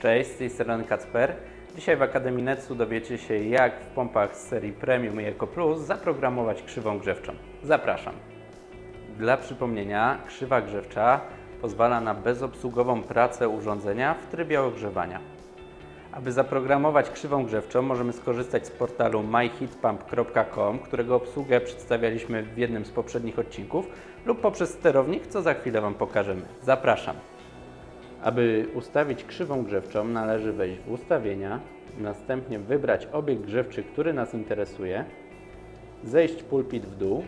Cześć, z tej strony Kacper. Dzisiaj w Akademii Netsu dowiecie się, jak w pompach z serii Premium i Eco Plus zaprogramować krzywą grzewczą. Zapraszam. Dla przypomnienia, krzywa grzewcza pozwala na bezobsługową pracę urządzenia w trybie ogrzewania. Aby zaprogramować krzywą grzewczą, możemy skorzystać z portalu myheatpump.com, którego obsługę przedstawialiśmy w jednym z poprzednich odcinków, lub poprzez sterownik, co za chwilę Wam pokażemy. Zapraszam. Aby ustawić krzywą grzewczą, należy wejść w ustawienia, następnie wybrać obiekt grzewczy, który nas interesuje, zejść pulpit w dół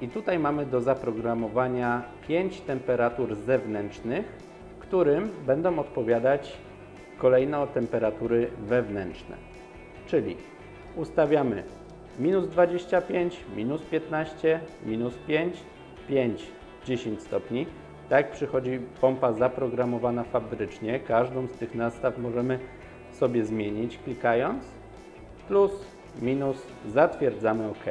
i tutaj mamy do zaprogramowania 5 temperatur zewnętrznych, którym będą odpowiadać kolejno temperatury wewnętrzne. Czyli ustawiamy minus 25, minus 15, minus 5, 5, 10 stopni. Tak przychodzi pompa zaprogramowana fabrycznie. Każdą z tych nastaw możemy sobie zmienić klikając plus, minus, zatwierdzamy OK.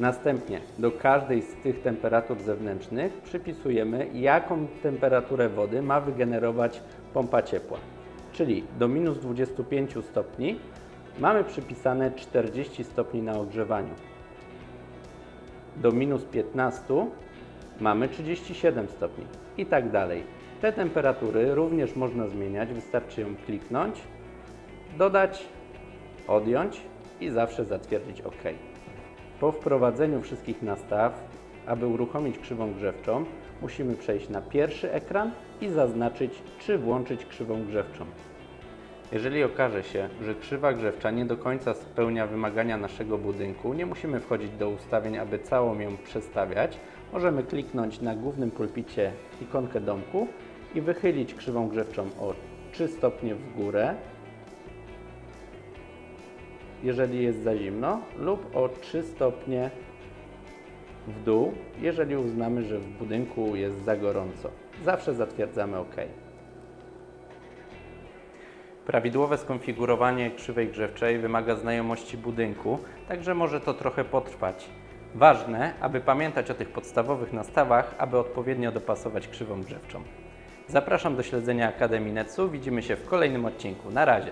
Następnie do każdej z tych temperatur zewnętrznych przypisujemy, jaką temperaturę wody ma wygenerować pompa ciepła. Czyli do minus 25 stopni mamy przypisane 40 stopni na ogrzewaniu. Do minus 15 mamy 37 stopni i tak dalej. Te temperatury również można zmieniać, wystarczy ją kliknąć, dodać, odjąć i zawsze zatwierdzić OK. Po wprowadzeniu wszystkich nastaw, aby uruchomić krzywą grzewczą, musimy przejść na pierwszy ekran i zaznaczyć, czy włączyć krzywą grzewczą. Jeżeli okaże się, że krzywa grzewcza nie do końca spełnia wymagania naszego budynku, nie musimy wchodzić do ustawień, aby całą ją przestawiać. Możemy kliknąć na głównym pulpicie ikonkę domku i wychylić krzywą grzewczą o 3 stopnie w górę, jeżeli jest za zimno, lub o 3 stopnie w dół, jeżeli uznamy, że w budynku jest za gorąco. Zawsze zatwierdzamy OK. Prawidłowe skonfigurowanie krzywej grzewczej wymaga znajomości budynku, także może to trochę potrwać. Ważne, aby pamiętać o tych podstawowych nastawach, aby odpowiednio dopasować krzywą grzewczą. Zapraszam do śledzenia Akademii Netsu. Widzimy się w kolejnym odcinku. Na razie.